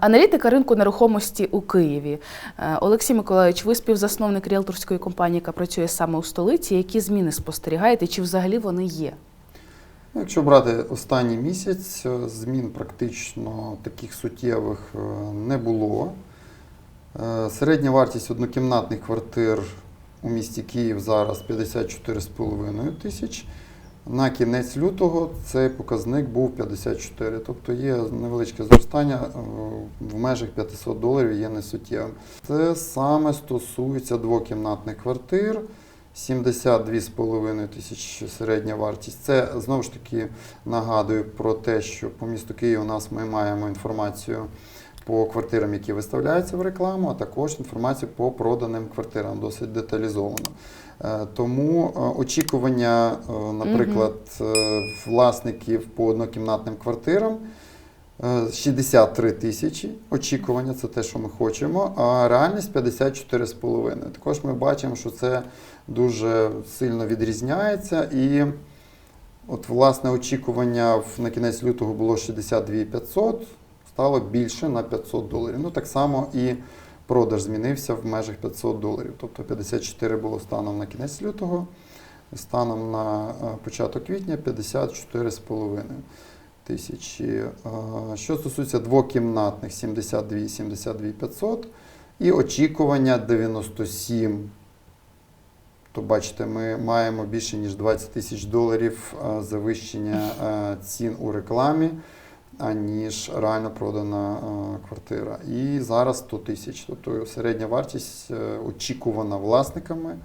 Аналітика ринку нерухомості у Києві. Е, Олексій Миколаївич, ви співзасновник ріелторської компанії, яка працює саме у столиці. Які зміни спостерігаєте? Чи взагалі вони є? Ну, Якщо брати останній місяць, е, змін практично таких суттєвих е, не було. Середня вартість однокімнатних квартир у місті Київ зараз 54,5 тисяч. На кінець лютого цей показник був 54, тобто є невеличке зростання е, в межах 500 доларів є несуттєвим. Це саме стосується двокімнатних квартир. 72,5 тисяч середня вартість. Це знову ж таки нагадую про те, що по місту Києва у нас ми маємо інформацію по квартирам, які виставляються в рекламу, а також інформацію по проданим квартирам, досить деталізовано. Е, Тому е, очікування, е, наприклад, власників по однокімнатним квартирам. е, 63 тисячі очікування, це те, що ми хочемо, а реальність 54,5. Також ми бачимо, що це дуже сильно відрізняється. І от, власне, очікування на кінець лютого було 62 500, стало більше на 500 доларів. Ну, так само і продаж змінився в межах 500 доларів. Тобто 54 було станом на кінець лютого, станом на е, початок квітня 54,5 тисячі. Е, Що стосується двокімнатних 72 72 500 і очікування 97 то бачите, ми маємо більше ніж 20 тисяч доларів е, завищення цін у рекламі, аніж реально продана е, квартира. І зараз 100 тисяч. Тобто середня вартість е, очікувана власниками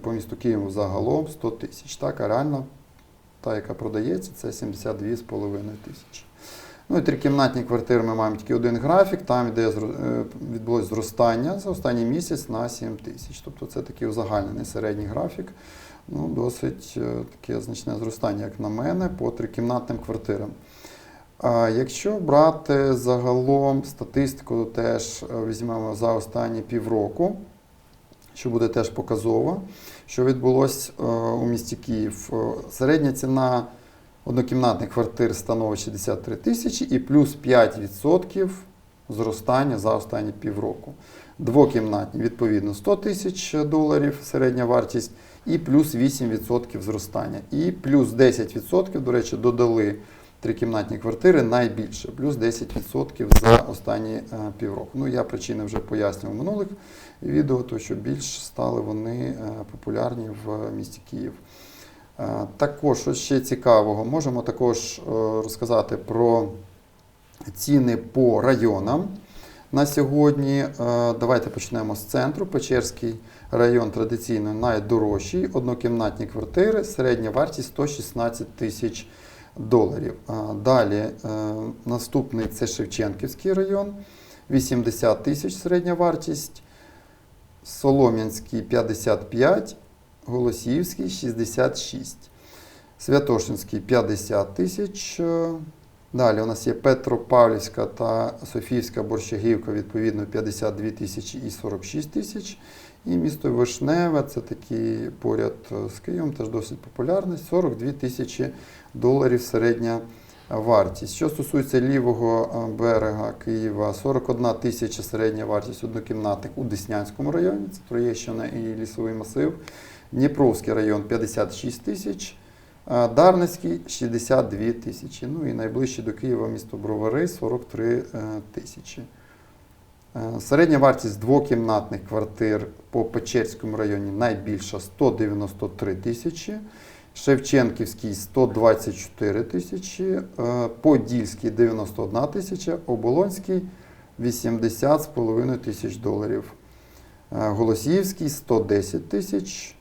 по місту Києву загалом 100 тисяч. Так, а реально та, яка продається, це 72,5 тисячі. Ну і трикімнатні квартири ми маємо тільки один графік, там йде е, відбулось зростання за останній місяць на 7 тисяч. Тобто це такий узагальнений середній графік. Ну, досить таке значне зростання, як на мене, по трикімнатним квартирам. А якщо брати загалом статистику, теж е, візьмемо за останні півроку, що буде теж показово, що відбулося е, у місті Київ. Е, Середня ціна однокімнатних квартир становить 63 тисячі і плюс 5% зростання за останні півроку. Двокімнатні, відповідно, 100 тисяч доларів середня вартість і плюс 8% зростання. І плюс 10%, до речі, додали трикімнатні квартири найбільше, плюс 10% за останні е, півроку. Ну, я причини вже пояснював в минулих відео, то що більш стали вони е, популярні в місті Київ. Е, Також, що ще цікавого, можемо також розказати про ціни по районам. На сьогодні давайте почнемо з центру. Печерський район традиційно найдорожчий. Однокімнатні квартири, середня вартість 116 тисяч доларів. Далі е, наступний це Шевченківський район, 80 тисяч середня вартість. Солом'янський 55, Голосіївський 66, Святошинський 50 тисяч. е, Далі у нас є Петропавлівська та Софіївська Борщагівка, відповідно 52 тисячі і 46 тисяч. І місто Вишневе, це такий поряд е, з Києвом, теж досить популярний, 42 тисячі доларів середня вартість. Що стосується лівого е, берега Києва, 41 тисяча середня вартість однокімнатних у Деснянському районі, це Троєщина і Лісовий масив. Дніпровський район 56 тисяч. Дарницький 62 тисячі. Ну і найближче до Києва місто Бровари 43 е, тисячі. Е, Середня вартість двокімнатних квартир по Печерському районі найбільша 193 тисячі. Шевченківський 124 тисячі, е, Подільський 91 тисяча, Оболонський 80,5 тисяч доларів. Е, Голосіївський 110 тисяч,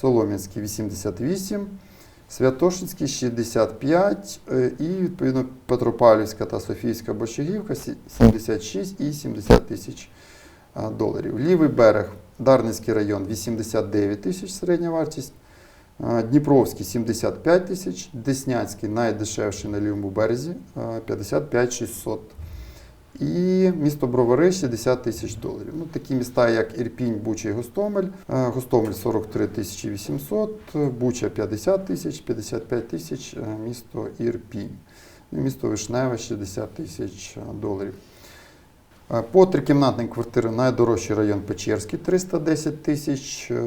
Солом'янський 88, Святошинський 65 е, і відповідно Петропавлівська та Софійська Борщагівка 76 і 70 тисяч доларів. Лівий берег, Дарницький район 89 тисяч середня вартість. Дніпровський 75 тисяч, Деснянський найдешевший на лівому березі е, 55 600. І місто Бровари 60 тисяч доларів. Ну, такі міста, як Ірпінь, Буча і Гостомель. Гостомель 43 тисячі 800, Буча 50 тисяч, 55 тисяч місто Ірпінь. місто Вишневе 60 тисяч доларів. Е, По трикімнатній квартири найдорожчий район Печерський 310 тисяч, е,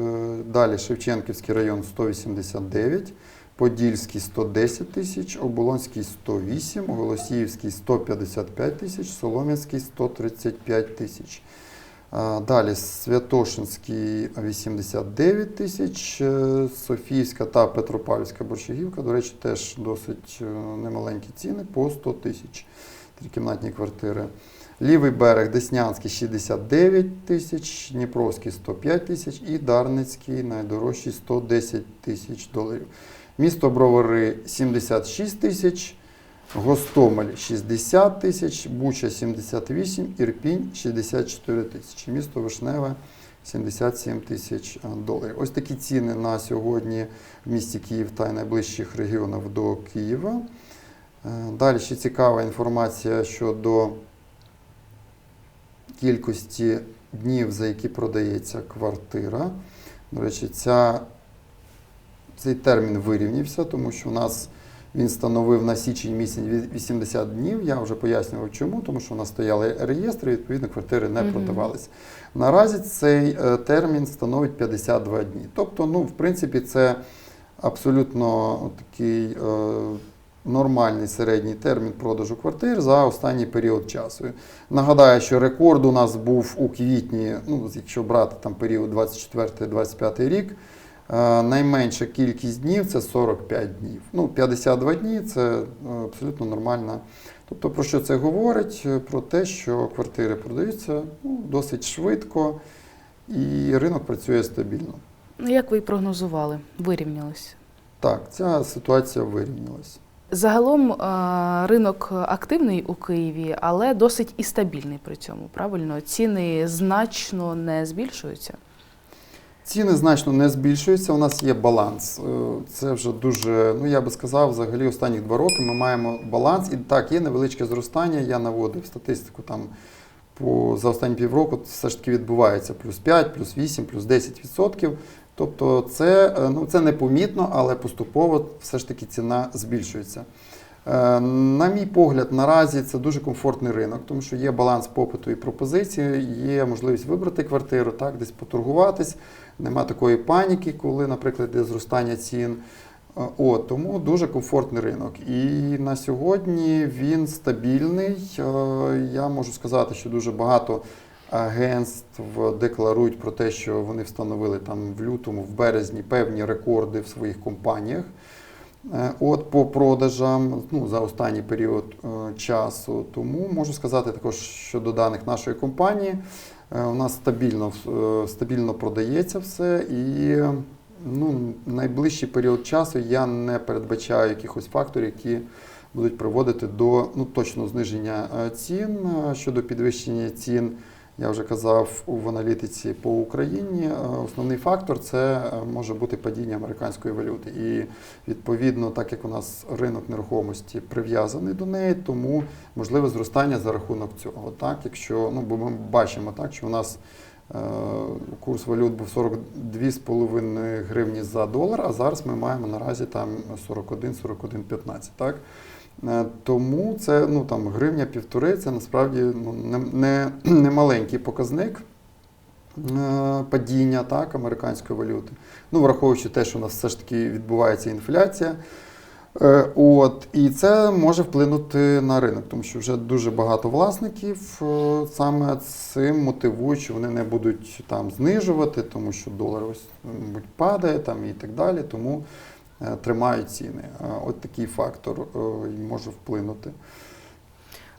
далі Шевченківський район 189, Подільський 110 тисяч, Оболонський 108, Голосіївський 155 тисяч, Солом'янський 135 тисяч. Далі Святошинський 89 тисяч, е, Софіївська та Петропавлівська Борщагівка, до речі, теж досить е, немаленькі ціни по 100 тисяч трикімнатні квартири. Лівий берег Деснянський 69 тисяч, Дніпровський 105 тисяч і Дарницький найдорожчий 110 тисяч доларів. Місто Бровари 76 тисяч, Гостомель 60 тисяч, Буча 78, Ірпінь 64 тисячі. Місто Вишневе 77 тисяч е, доларів. Ось такі ціни на сьогодні в місті Київ та найближчих регіонах до Києва. Е, Далі ще цікава інформація щодо кількості днів, за які продається квартира. До речі, ця, цей термін вирівнявся, тому що у нас він становив на січень місяць 80 днів. Я вже пояснював чому, тому що у нас стояли реєстри, відповідно, квартири не Мгм. продавалися. Наразі цей е, термін становить 52 дні. Тобто, ну, в принципі, це абсолютно такий е, нормальний середній термін продажу квартир за останній період часу. Нагадаю, що рекорд у нас був у квітні, ну, якщо брати там період 24-25 рік. Е, Найменша кількість днів це 45 днів. Ну, 52 дні це е, абсолютно нормально. Тобто, про що це говорить? Е, Про те, що квартири продаються ну, досить швидко і ринок працює стабільно. Ну, Як ви і прогнозували, вирівнялось. Так, ця ситуація вирівнялась. Загалом е, ринок активний у Києві, але досить і стабільний при цьому. Правильно, ціни значно не збільшуються. Ціни значно не збільшуються. У нас є баланс. Е, Це вже дуже, ну я би сказав, взагалі останні два роки ми маємо баланс. І так, є невеличке зростання. Я наводив статистику там по за останні півроку. Все ж таки відбувається плюс 5, плюс 8, плюс 10 відсотків. Тобто це, е, ну, це непомітно, але поступово все ж таки ціна збільшується. Е, На мій погляд, наразі це дуже комфортний ринок, тому що є баланс попиту і пропозиції, є можливість вибрати квартиру, так, десь поторгуватись. Нема такої паніки, коли, наприклад, йде зростання цін. Е, От, тому дуже комфортний ринок. І на сьогодні він стабільний. Я можу сказати, що дуже багато агентств декларують про те, що вони встановили там в лютому, в березні певні рекорди в своїх компаніях. Е, От по продажам ну, за останній період е, часу. Тому можу сказати також щодо даних нашої компанії. Е, У нас стабільно, стабільно продається все і ну, найближчий період часу я не передбачаю якихось факторів, які будуть приводити до ну, точного зниження цін. Щодо підвищення цін, я вже казав в аналітиці по Україні. е, Основний фактор це е, може бути падіння американської валюти. І відповідно, так як у нас ринок нерухомості прив'язаний до неї, тому можливе зростання за рахунок цього. Так, якщо ну бо ми бачимо так, що у нас е, курс валют був 42,5 гривні за долар, а зараз ми маємо наразі там 41-41,15. Так? Е, Тому це ну, там, гривня півтори, це насправді ну, не, не, не маленький показник е, падіння так, американської валюти. Ну, враховуючи те, що у нас все ж таки відбувається інфляція. Е, От, і це може вплинути на ринок, тому що вже дуже багато власників саме цим мотивують, що вони не будуть там знижувати, тому що долар ось мабуть, падає там і так далі. Тому тримають ціни. Е, От такий фактор е, може вплинути.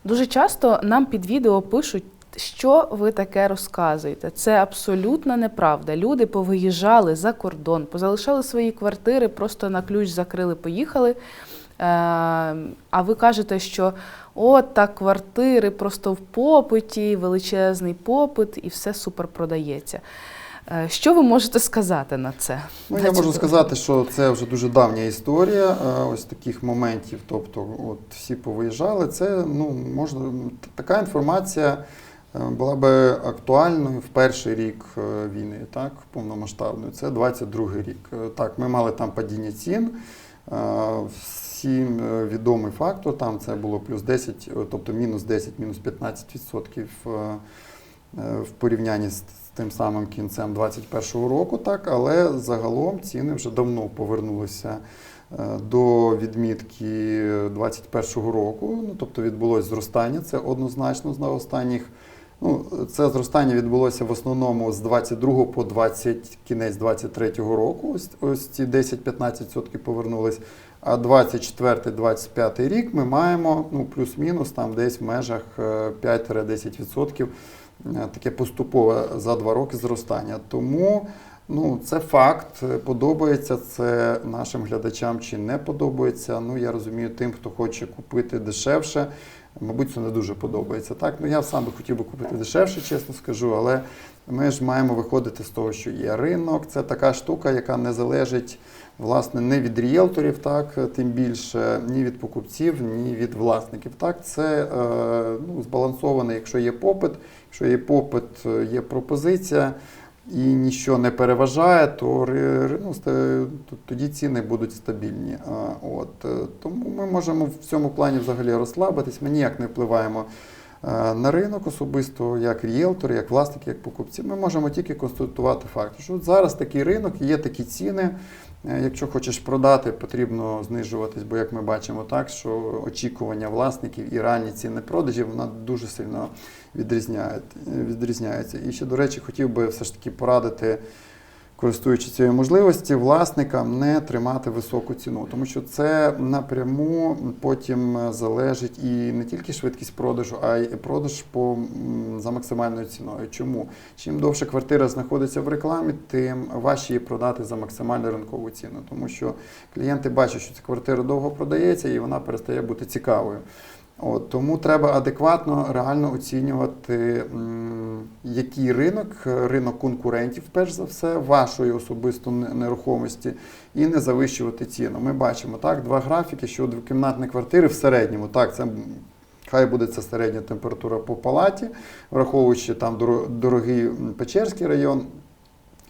Дуже часто нам під відео пишуть, що ви таке розказуєте. Це абсолютно неправда. Люди повиїжджали за кордон, позалишали свої квартири, просто на ключ закрили, поїхали. Е, А ви кажете, що от так квартири просто в попиті, величезний попит, і все супер продається. Е, Що ви можете сказати на це? Ну, я можу сказати, що це вже дуже давня історія е, ось таких моментів. Тобто, от всі повиїжджали. Це ну можна така інформація е, була би актуальною в перший рік війни, так, повномасштабної. Це 22-й рік. Так, ми мали там падіння цін. Всім відомий фактор. Там це було плюс 10, е, тобто мінус 10, мінус 15% е, е, в порівнянні з тим самим кінцем 2021 року. Так, але загалом ціни вже давно повернулися е, до відмітки 2021 року. Ну, тобто відбулось зростання. Це однозначно за останніх. Ну, це зростання відбулося в основному з 22 по 20, кінець 23 року. Ось, ось ці 10-15% повернулись. А 24-25 рік ми маємо ну, плюс-мінус там десь в межах е, 5-10% е, таке поступове за два роки зростання. Тому ну, це факт. Подобається це нашим глядачам чи не подобається. Ну, я розумію, тим, хто хоче купити дешевше. Мабуть, це не дуже подобається. Так, ну я сам би хотів би купити дешевше, чесно скажу, але ми ж маємо виходити з того, що є ринок. Це така штука, яка не залежить власне не від ріелторів, так тим більше, ні від покупців, ні від власників. Так, це е, ну, збалансовано, якщо є попит, якщо є попит, е, є пропозиція. І нічого не переважає, то ну, тоді ціни будуть стабільні. От, е, тому ми можемо в цьому плані взагалі розслабитись. Ми ніяк не впливаємо е, на ринок особисто, як ріелтори, як власники, як покупці. Ми можемо тільки констатувати факт, що зараз такий ринок, є такі ціни. Е, Якщо хочеш продати, потрібно знижуватись, бо як ми бачимо, так що очікування власників і реальні ціни продажів вона дуже сильно відрізняє, відрізняється. І ще, до речі, хотів би все ж таки порадити, користуючись цією можливості, власникам не тримати високу ціну, тому що це напряму потім залежить і не тільки швидкість продажу, а й продаж по, за максимальною ціною. Чому? Чим довше квартира знаходиться в рекламі, тим важче її продати за максимальну ринкову ціну, тому що клієнти бачать, що ця квартира довго продається і вона перестає бути цікавою. От, тому треба адекватно, реально оцінювати, який ринок, е, ринок конкурентів, перш за все, вашої особисто нерухомості, і не завищувати ціну. Ми бачимо так, два графіки, що двокімнатні квартири в середньому, так, це хай буде це середня температура по палаті, враховуючи там доро- дорогий Печерський район.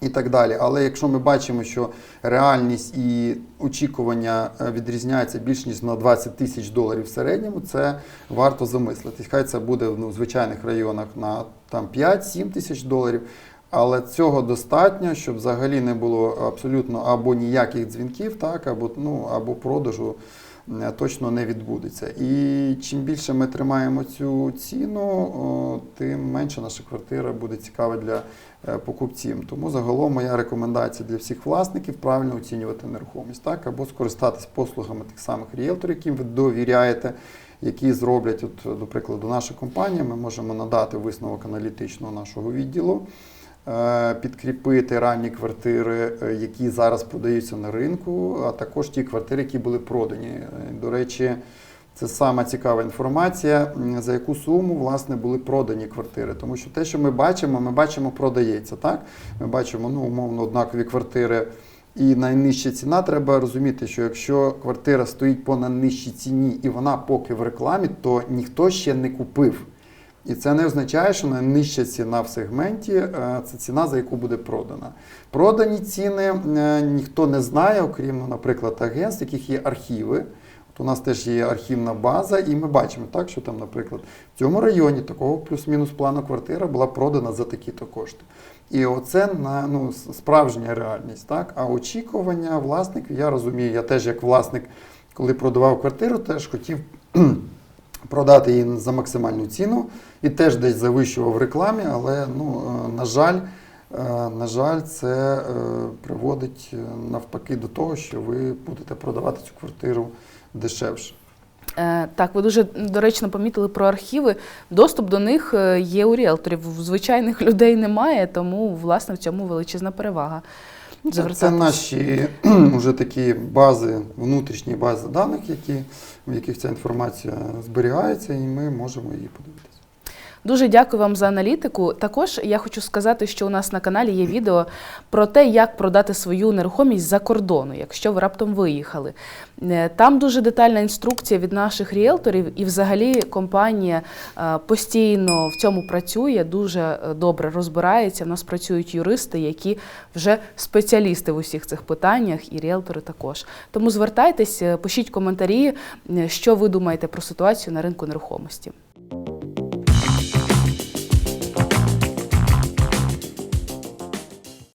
І так далі. Але якщо ми бачимо, що реальність і очікування е, відрізняються більш ніж на 20 тисяч доларів в середньому, це варто замислитись. Хай це буде ну, в звичайних районах на там 5-7 тисяч доларів. Але цього достатньо, щоб взагалі не було абсолютно або ніяких дзвінків, так, або, ну, або продажу точно не відбудеться. І чим більше ми тримаємо цю ціну, тим менше наша квартира буде цікава для е, покупців. Тому загалом моя рекомендація для всіх власників правильно оцінювати нерухомість, так, або скористатись послугами тих самих ріелторів, яким ви довіряєте. Які зроблять, от, до прикладу, наша компанія, ми можемо надати висновок аналітичного нашого відділу, е, підкріпити ранні квартири, е, які зараз продаються на ринку, а також ті квартири, які були продані. Е, До речі, це сама цікава інформація, за яку суму власне були продані квартири. Тому що те, що ми бачимо, ми бачимо, продається. Так? Ми бачимо ну, умовно однакові квартири. І найнижча ціна треба розуміти, що якщо квартира стоїть по найнижчій ціні і вона поки в рекламі, то ніхто ще не купив. І це не означає, що найнижча ціна в сегменті е, це ціна, за яку буде продана. Продані ціни е, ніхто не знає, окрім, наприклад, агентств, яких є архіви. От у нас теж є архівна база, і ми бачимо так, що там, наприклад, в цьому районі такого плюс-мінус плану квартира була продана за такі-то кошти. І оце на ну, справжня реальність. Так? А очікування власників, я розумію, я теж як власник, коли продавав квартиру, теж хотів продати її за максимальну ціну і теж десь завищував в рекламі, але ну, е, на жаль, е, на жаль, це е, приводить навпаки до того, що ви будете продавати цю квартиру дешевше. Так, ви дуже доречно помітили про архіви. Доступ до них є у ріелторів. Звичайних людей немає, тому власне в цьому величезна перевага. Це, це наші вже такі бази, внутрішні бази даних, які, в яких ця інформація зберігається, і ми можемо її подивитися. Дуже дякую вам за аналітику. Також я хочу сказати, що у нас на каналі є відео про те, як продати свою нерухомість за кордону, якщо ви раптом виїхали. Е, Там дуже детальна інструкція від наших ріелторів, і взагалі компанія е, постійно в цьому працює, дуже е, добре розбирається. У нас працюють юристи, які вже спеціалісти в усіх цих питаннях, і ріелтори також. Тому звертайтесь, пишіть коментарі, що ви думаєте про ситуацію на ринку нерухомості.